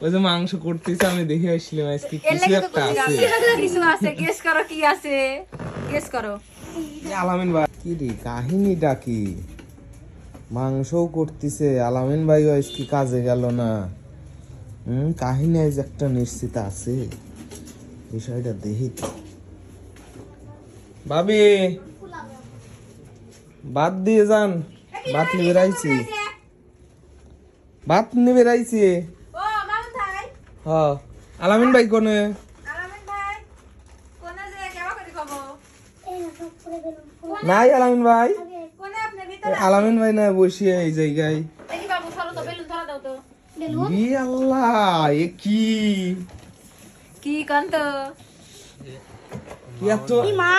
ওই যে মাংস করতেছে আমি দেখে আসলাম আজকে কিছু একটা আছে। কিছু আছে। গেস করো কি আছে। গেস করো। আলামিন ভাই কি রে কাহিনীটা কি? মাংসও করতেছে। আলামিন ভাই আজকে কাজে গেল না। হুম কাহিনী আজ একটা নিশ্চিত আছে। বিষয়টা দেখি তো। ভাবি বাদ দিয়ে যান। ভাত নিয়ে বেড়াইছি। ভাত নিয়ে বেড়াইছি। আলামিন ভাই কোনে? আলামিন ভাই কোনে যে কেবা করি কব? নাই আলামিন ভাই। কোনে আপনি ভিতরে আলামিন ভাই না বসিয়ে এই জায়গায়। দেখি বাবু সরো তো বেলুন ধরা দাও তো। ই আল্লাহ এ কি? কি কান্ত? কি এত মা।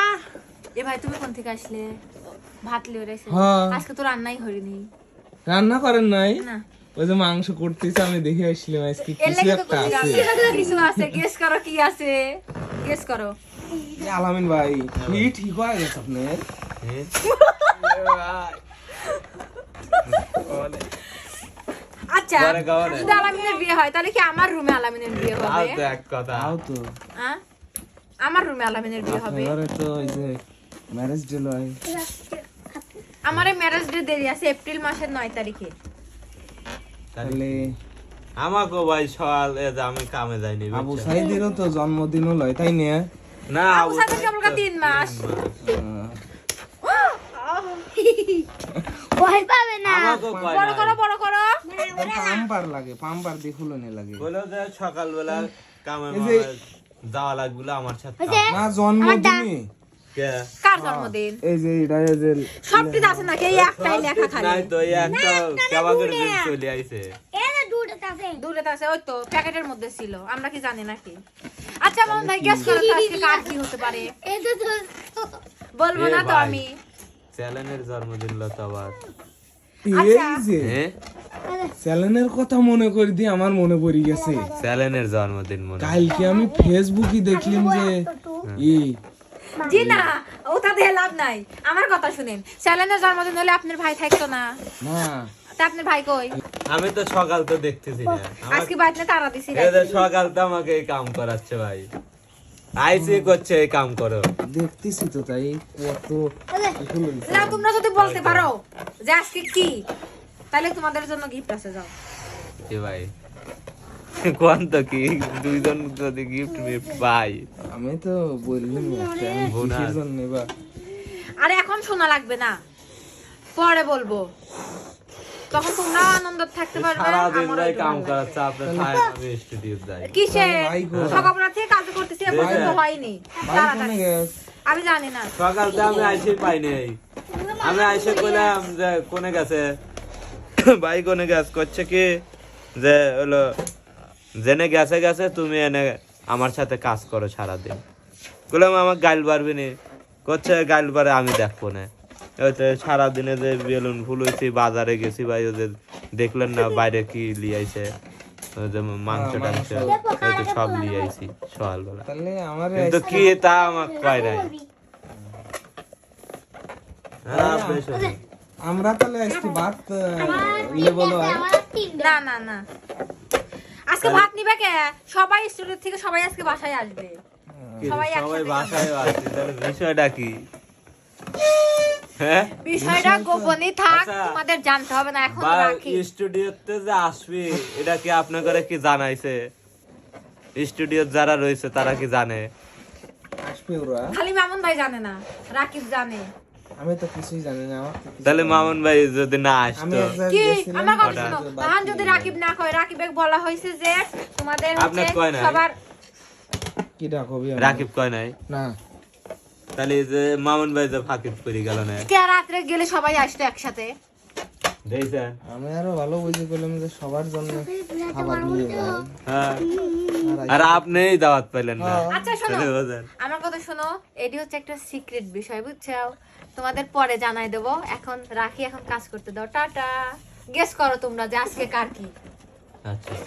এ ভাই তুমি কোন থেকে আসলে? ভাত লিয়ে হ্যাঁ। আজকে তো রান্নাই হয়নি। রান্না করেন নাই? না। ওই যে মাংস করতেছে আমি দেখে আসলাম আজকে কিছু একটা আছে। কিছু আছে গেস করো কি আছে গেস করো। আলামিন ভাই কি ঠিক হয়ে গেছে আপনার? আচ্ছা যদি আলামিনের বিয়ে হয় তাহলে কি আমার রুমে আলামিনের বিয়ে হবে? এক কথা। তো। হ্যাঁ? আমার রুমে আলামিনের বিয়ে হবে। তো যে ম্যারেজ ডে লয়। আমার ম্যারেজ ডে দেরি আছে এপ্রিল মাসের নয় তারিখে। তাহলে আমাকে ভাই সকাল এ যে আমি কামে যাইনি আবু? সাইদেরও তো জন্মদিনও লয় তাই নিয়ে না আবু সাইদের কেবল কা তিন মাস। ভয় পাবে না। বড় করো বড় করো। পাম্পার লাগে পাম্পার দিয়ে ফুলনে লাগে। বলো যে সকালবেলা কামে যাওয়া লাগবে আমার সাথে না জন্মদিনে কার জন্মদিন? এই যে এটা এই যে সবটি আছে নাকি? এই একটাই লেখা খালি। নাই তো এই একটা কেবা করে দিন চলে আইছে? এই যে দুটো আছে। দূরে আছে ওই তো প্যাকেটের মধ্যে ছিল আমরা কি জানি নাকি? আচ্ছা মামুন ভাই গেস করো তো আজকে কার কি হতে পারে? এই যে বলব না তো আমি। চ্যালেনের জন্মদিন লতো আবার। এই যে হ্যাঁ চ্যানেলের কথা মনে করে দিয়ে আমার মনে পড়ে গেছে। চ্যালেনের জন্মদিন মনে কালকে আমি ফেসবুকে দেখলাম যে ই জি না ওটা দিয়ে লাভ নাই। আমার কথা শুনেন। স্যালেনের জন্মদিন হলে আপনার ভাই থাকতো না। না। তা আপনার ভাই কই? আমি তো সকাল তো দেখতেছি না। আজকে বাইরে তারা দিছি সকাল তো আমাকে এই কাম করাচ্ছে ভাই। আইসি করছে এই কাম করো। দেখতেছি তো তাই কত না তোমরা যদি বলতে পারো যে আজকে কি তাহলে তোমাদের জন্য গিফট আছে যাও। কি ভাই। কি? দুইজন যদি গিফট মিফট পাই। আমি তো বললাম কিসের জন্য বা? আরে এখন শোনা লাগবে না। পরে বলব। তখন তোমরাও আনন্দ থাকতে পারবে সারাদিন ভাই কাম। করাচ্ছে আপনার ছায় আমি স্টুডিও যাই কিসে সকালবেলা থেকে কাজ করতেছি এখন তো হয়নি। আমি জানি না। সকাল তো আমি আইসি পাই নাই। আমি আইসে কইলাম যে কোনে গেছে? ভাই কোনে গেছে? করছে কি? যে হলো জেনে গেছে গেছে তুমি এনে আমার সাথে কাজ করো সারাদিন। বললাম আমার গাইল পারবি নি। করছে গাইল পারে আমি দেখব না। ওই তো সারাদিনে যে বেলুন ফুল হয়েছি বাজারে গেছি ভাই যে দেখলেন না বাইরে কি লিয়াইছে? মাংস টাংস ওই তো সব লিয়াইছি সকালবেলা। তাহলে আমার কিন্তু কি তা আমার কয় নাই। হ্যাঁ, আমরা তাহলে আজকে ভাত ইয়ে না না না। আজকে ভাত নিবে কে? সবাই স্টুডিও থেকে সবাই আজকে বাসায় আসবে। সবাই সবাই বাসায় তাহলে বিষয়টা কি? হ্যাঁ? বিষয়টা গোপনই থাক আচ্ছা। তোমাদের জানতে হবে না এখন রাখি। স্টুডিওতে যে আসবি এটা কি আপনাকে কি জানাইছে? স্টুডিও যারা রয়েছে তারা কি জানে? আসবে ওরা। খালি মামুন ভাই জানে না রাকিব জানে। আমি তো কিছুই জানি না আমার তাহলে মামুন ভাই যদি না আসতো। এক কি? আমার কথা? শোনো। বাদ যদি রাকিব না কয় রাকিবে বলা হয়েছে যে তোমাদের হচ্ছে? সবার কি ডাকবি আমি? রাকিব কয় নাই? না। তাহলে যে মামুন ভাই যে ফাঁকিত করে গেল না? কে রাত্রে গেলে সবাই আসতো একসাথে? আমি আরও ভালো বুঝে পেলাম যে সবার জন্য খাবার নিয়ে যায়। হ্যাঁ। আর আপনিই দাওয়াত পেলেন না। আচ্ছা শোনো। তাহলে বোঝেন। আমার কথা শোনো, এটি হচ্ছে একটা সিক্রেট বিষয়, বুঝছ? তোমাদের পরে জানাই দেবো। এখন রাখি, এখন কাজ করতে দাও। টাটা। গেস করো তোমরা যে আজকে কার কি। আচ্ছা।